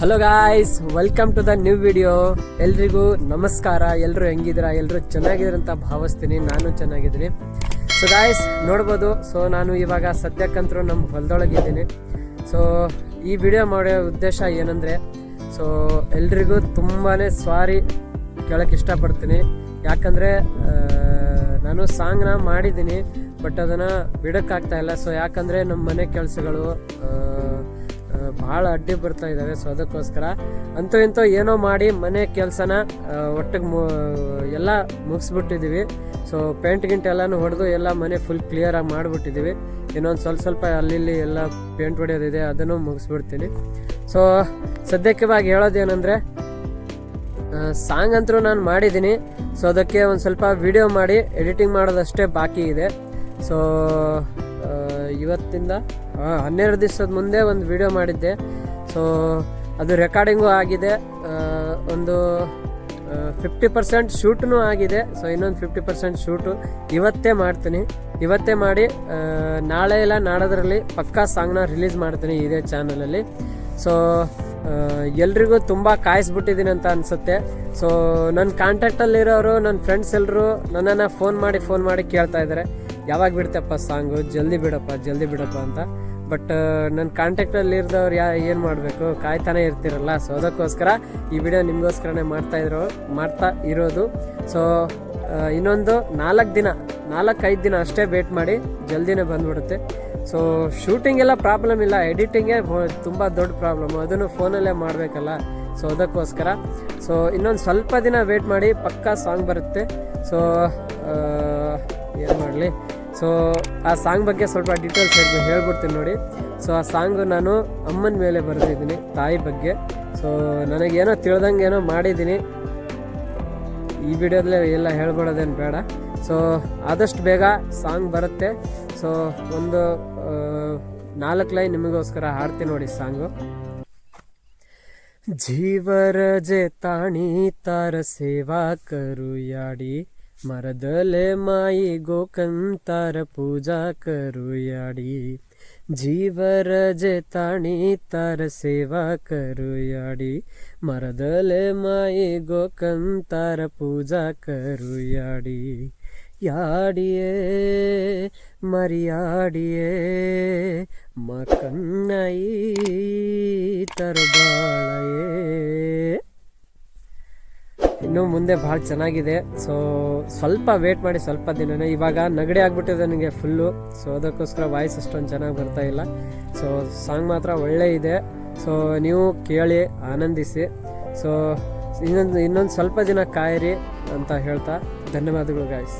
Hello guys welcome to the new video ಎಲ್ರಿಗೂ ನಮಸ್ಕಾರ. ಎಲ್ಲರೂ ಹೆಂಗಿದ್ದೀರಾ? ಎಲ್ಲರೂ ಅಂತ ಭಾವಿಸ್ತೀನಿ. ನಾನು ಚೆನ್ನಾಗಿದ್ದೀನಿ. ಸೊ ಗಾಯ್ಸ್ ನೋಡ್ಬೋದು. ಸೊ ನಾನು ಇವಾಗ ಸದ್ಯಕ್ಕಂತರೂ ನಮ್ಮ ಹೊಲದೊಳಗಿದ್ದೀನಿ ಸೊ ಈ ವಿಡಿಯೋ ಮಾಡೋ ಉದ್ದೇಶ ಏನಂದರೆ ಸೊ ಎಲ್ರಿಗೂ ತುಂಬಾ ಸಾರಿ ಕೇಳಕ್ಕೆ ಇಷ್ಟಪಡ್ತೀನಿ. ಯಾಕಂದರೆ ನಾನು ಸಾಂಗ್ನ ಮಾಡಿದ್ದೀನಿ ಬಟ್ ಅದನ್ನು ಬಿಡೋಕ್ಕಾಗ್ತಾ ಇಲ್ಲ. ಸೊ ಯಾಕಂದರೆ ನಮ್ಮ ಮನೆ ಕೆಲಸಗಳು ಭಾಳ ಅಡ್ಡಿ ಬರ್ತಾ ಇದ್ದಾವೆ ಸೊ ಅದಕ್ಕೋಸ್ಕರ ಅಂತೂ ಇಂತೂ ಏನೋ ಮಾಡಿ ಮನೆ ಕೆಲಸನ ಒಟ್ಟಿಗೆ ಮು, ಎಲ್ಲ ಮುಗಿಸ್ಬಿಟ್ಟಿದ್ದೀವಿ ಸೊ ಪೇಂಟ್ ಗಿಂಟ್ ಎಲ್ಲನೂ ಹೊಡೆದು ಎಲ್ಲ ಮನೆ ಫುಲ್ ಕ್ಲಿಯರಾಗಿ ಮಾಡಿಬಿಟ್ಟಿದ್ದೀವಿ ಇನ್ನೊಂದು ಸ್ವಲ್ಪ ಸ್ವಲ್ಪ ಅಲ್ಲಿ ಎಲ್ಲ ಪೇಂಟ್ ಹೊಡೆಯೋದಿದೆ, ಅದನ್ನು ಮುಗಿಸ್ಬಿಡ್ತೀನಿ. ಸೊ ಸದ್ಯಕ್ಕೆ ಇವಾಗ ಹೇಳೋದೇನೆಂದರೆ ಸಾಂಗ್ ಅಂತೂ ನಾನು ಮಾಡಿದ್ದೀನಿ. ಸೊ ಅದಕ್ಕೆ ಒಂದು ಸ್ವಲ್ಪ ವಿಡಿಯೋ ಮಾಡಿ ಎಡಿಟಿಂಗ್ ಮಾಡೋದಷ್ಟೇ ಬಾಕಿ ಇದೆ. ಸೊ ಇವತ್ತಿಂದ ಹನ್ನೆರಡು ದಿವಸದ ಮುಂದೆ ಒಂದು ವಿಡಿಯೋ ಮಾಡಿದ್ದೆ. ಸೊ ಅದು ರೆಕಾರ್ಡಿಂಗು ಆಗಿದೆ. ಒಂದು ಫಿಫ್ಟಿ ಪರ್ಸೆಂಟ್ ಶೂಟ್ನು ಆಗಿದೆ. ಸೊ ಇನ್ನೊಂದು ಫಿಫ್ಟಿ ಪರ್ಸೆಂಟ್ ಶೂಟು ಇವತ್ತೇ ಮಾಡ್ತೀನಿ. ಇವತ್ತೇ ಮಾಡಿ ನಾಳೆ ಇಲ್ಲ, ನಾಡೋದ್ರಲ್ಲಿ ಪಕ್ಕಾ ಸಾಂಗ್ನ ರಿಲೀಸ್ ಮಾಡ್ತೀನಿ ಇದೇ ಚಾನಲಲ್ಲಿ ಸೊ ಎಲ್ರಿಗೂ ತುಂಬ ಕಾಯಿಸ್ಬಿಟ್ಟಿದ್ದೀನಿ ಅಂತ ಅನಿಸುತ್ತೆ. ಸೊ ನನ್ನ ಕಾಂಟ್ಯಾಕ್ಟಲ್ಲಿರೋರು ನನ್ನ ಫ್ರೆಂಡ್ಸ್ ಎಲ್ಲರೂ ನನ್ನನ್ನು ಫೋನ್ ಮಾಡಿ ಫೋನ್ ಮಾಡಿ ಕೇಳ್ತಾ ಇದ್ದಾರೆ ಯಾವಾಗ ಬಿಡ್ತಪ್ಪ ಸಾಂಗು ಜಲ್ದಿ ಬಿಡಪ್ಪ ಜಲ್ದಿ ಬಿಡಪ್ಪ ಅಂತ. ಬಟ್ ನನ್ನ ಕಾಂಟ್ಯಾಕ್ಟಲ್ಲಿ ಇರ್ದವ್ರು ಯಾ, ಏನು ಮಾಡಬೇಕು? ಕಾಯ್ತಾನೆ ಇರ್ತಿರಲ್ಲ? ಸೊ ಅದಕ್ಕೋಸ್ಕರ ಈ ವಿಡಿಯೋ ನಿಮಗೋಸ್ಕರನೇ ಮಾಡ್ತಾ ಇದ್ರು ಮಾಡ್ತಾ ಇರೋದು. ಸೊ ಇನ್ನೊಂದು ನಾಲ್ಕು ದಿನ, ನಾಲ್ಕೈದು ದಿನ ಅಷ್ಟೇ ವೇಟ್ ಮಾಡಿ ಜಲ್ದಿನೇ ಬಂದ್ಬಿಡುತ್ತೆ. ಸೊ ಶೂಟಿಂಗ್ ಎಲ್ಲ ಪ್ರಾಬ್ಲಮ್ ಇಲ್ಲ. ಎಡಿಟಿಂಗೇ ತುಂಬ ದೊಡ್ಡ ಪ್ರಾಬ್ಲಮ್ ಅದನ್ನು ಫೋನಲ್ಲೇ ಮಾಡಬೇಕಲ್ಲ? ಸೊ ಅದಕ್ಕೋಸ್ಕರ. ಸೊ ಇನ್ನೊಂದು ಸ್ವಲ್ಪ ದಿನ ವೇಟ್ ಮಾಡಿ ಪಕ್ಕಾ ಸಾಂಗ್ ಬರುತ್ತೆ. ಸೊ ಏನು ಮಾಡಲಿ? ಸೊ ಆ ಸಾಂಗ್ ಬಗ್ಗೆ ಸ್ವಲ್ಪ ಡೀಟೇಲ್ಸ್ ಹೇಳಿ ಹೇಳ್ಬಿಡ್ತೀನಿ ನೋಡಿ. ಸೊ ಆ ಸಾಂಗು ನಾನು ಅಮ್ಮನ ಮೇಲೆ ಬರೆದಿದ್ದೀನಿ, ತಾಯಿ ಬಗ್ಗೆ. ಸೊ ನನಗೇನೋ ತಿಳ್ದಂಗೆ ಏನೋ ಮಾಡಿದ್ದೀನಿ. ಈ ವಿಡಿಯೋದಲ್ಲೇ ಎಲ್ಲ ಹೇಳ್ಬಿಡೋದೇನು ಬೇಡ. ಸೊ ಆದಷ್ಟು ಬೇಗ ಸಾಂಗ್ ಬರುತ್ತೆ. ಸೊ ಒಂದು ನಾಲ್ಕು ಲೈನ್ ನಿಮಗೋಸ್ಕರ ಹಾಡ್ತೀನಿ ನೋಡಿ ಸಾಂಗು ಜೀವರಜೆ ತಾಣಿ ತಾರ ಸೇವಾ ಕರು ಯಾಡಿ ಮರದಲೆ ಮಾಯಿ ಗೋಕಂತಾರ ಪೂಜಾ ಕರು ಯಾಡಿ ಜೀವರಜೆ ತಾಣಿ ತಾರ ಸೇವಾ ಕರು ಯಾಡಿ ಮರದಲೆ ಮಾಯಿ ಗೋಕಂತಾರ ಪೂಜಾ ಕರು ಯಾಡಿ ಯಾಡಿಯೇ ಮರಿಯಾಡಿಯೇ ಮಕನ್ನೈ ತರಬಾಳಯೇ. ಇನ್ನು ಮುಂದೆ ಭಾಳ ಚೆನ್ನಾಗಿದೆ. ಸೊ ಸ್ವಲ್ಪ ವೇಟ್ ಮಾಡಿ ಸ್ವಲ್ಪ ದಿನ ಇವಾಗ ನಗಡೆ ಆಗ್ಬಿಟ್ಟಿದೆ ನನಗೆ ಫುಲ್ಲು ಸೊ ಅದಕ್ಕೋಸ್ಕರ ವಾಯ್ಸ್ ಅಷ್ಟೊಂದು ಚೆನ್ನಾಗಿ ಬರ್ತಾ ಇಲ್ಲ. ಸೊ ಸಾಂಗ್ ಮಾತ್ರ ಒಳ್ಳೆ ಇದೆ. ಸೊ ನೀವು ಕೇಳಿ, ಆನಂದಿಸಿ. ಸೊ ಇನ್ನೊಂದು ಇನ್ನೊಂದು ಸ್ವಲ್ಪ ದಿನ ಕಾಯಿರಿ ಅಂತ ಹೇಳ್ತಾ ಧನ್ಯವಾದಗಳು ಗಾಯ್ಸ್